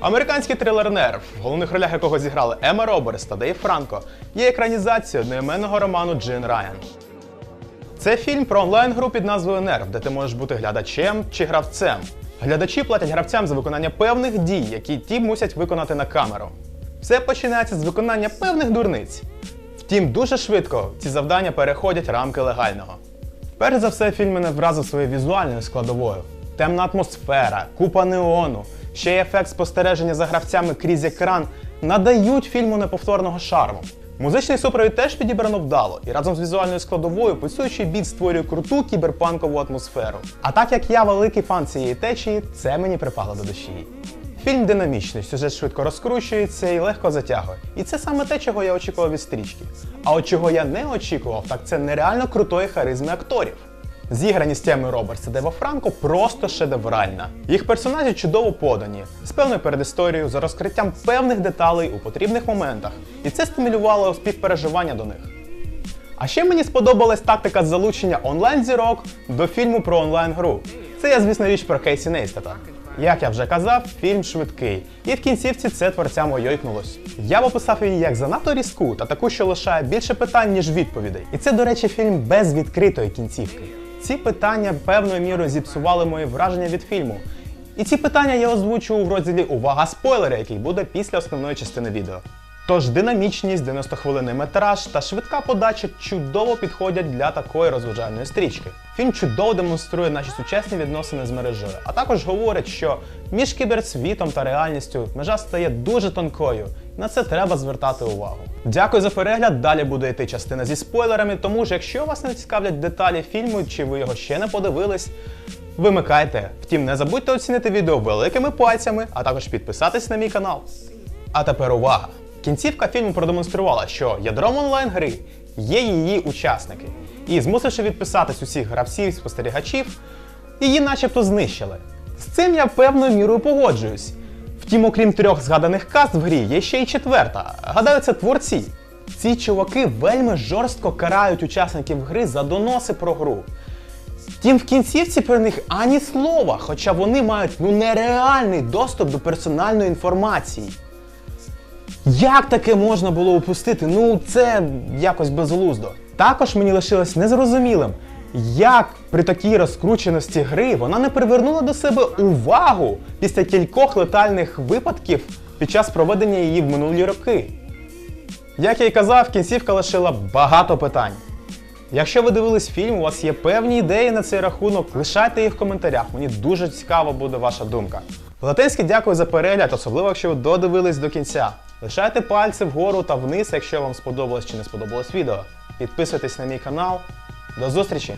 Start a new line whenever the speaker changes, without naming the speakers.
Американський трилер Нерв, в головних ролях якого зіграли Ема Робертс та Дейв Франко, є екранізацією одноіменного роману Джин Райан. Це фільм про онлайн-гру під назвою Нерв, де ти можеш бути глядачем чи гравцем. Глядачі платять гравцям за виконання певних дій, які ті мусять виконати на камеру. Все починається з виконання певних дурниць. Втім, дуже швидко ці завдання переходять рамки легального. Перш за все, фільм мене вразив своєю візуальною складовою. Темна атмосфера, купа неону, ще й ефект спостереження за гравцями крізь екран надають фільму неповторного шарму. Музичний супровід теж підібрано вдало, і разом з візуальною складовою пульсуючий біт створює круту кіберпанкову атмосферу. А так як я великий фан цієї течії, це мені припало до душі. Фільм динамічний, сюжет швидко розкручується і легко затягує. І це саме те, чого я очікував від стрічки. А от чого я не очікував, так це нереально крутої харизми акторів. Зіграність Теми Робертс та Дева Франко просто шедевральна. Їх персонажі чудово подані, з певною передісторією, за розкриттям певних деталей у потрібних моментах, і це стимулювало співпереживання до них. А ще мені сподобалась тактика залучення онлайн-зірок до фільму про онлайн-гру. Це я, звісно, річ про Кейсі Нейстата. Як я вже казав, фільм швидкий, і в кінцівці це творцям ойойкнулось. Я б описав її як занадто різку та таку, що лишає більше питань, ніж відповідей. І це, до речі, фільм без відкритої кінцівки. Ці питання певною мірою зіпсували мої враження від фільму. І ці питання я озвучу в розділі Увага спойлери, який буде після основної частини відео. Тож динамічність, 90-хвилинний метраж та швидка подача чудово підходять для такої розважальної стрічки. Фільм чудово демонструє наші сучасні відносини з мережею, а також говорить, що між кіберсвітом та реальністю межа стає дуже тонкою. і На це треба звертати увагу. Дякую за перегляд. Далі буде йти частина зі спойлерами, тому ж якщо вас не цікавлять деталі фільму, чи ви його ще не подивились, вимикайте. Втім, не забудьте оцінити відео великими пальцями, а також підписатись на мій канал. А тепер увага! Кінцівка фільму продемонструвала, що ядром онлайн-гри є її учасники. І змусивши відписатись усіх гравців, спостерігачів, її начебто знищили. З цим я певною мірою погоджуюсь. Втім, окрім трьох згаданих каст в грі, є ще й четверта. Гадаю, це творці. Ці чуваки вельми жорстко карають учасників гри за доноси про гру. Втім, в кінцівці про них ані слова, хоча вони мають ну нереальний доступ до персональної інформації. Як таке можна було упустити? Ну, це якось безглуздо. Також мені лишилось незрозумілим, як при такій розкрученості гри вона не привернула до себе увагу після кількох летальних випадків під час проведення її в минулі роки. Як я й казав, кінцівка лишила багато питань. Якщо ви дивились фільм, у вас є певні ідеї на цей рахунок, лишайте їх в коментарях. Мені дуже цікаво буде ваша думка. Латинський дякую за перегляд, особливо якщо ви додивились до кінця. Лишайте пальці вгору та вниз, якщо вам сподобалось чи не сподобалось відео. Підписуйтесь на мій канал. До зустрічі!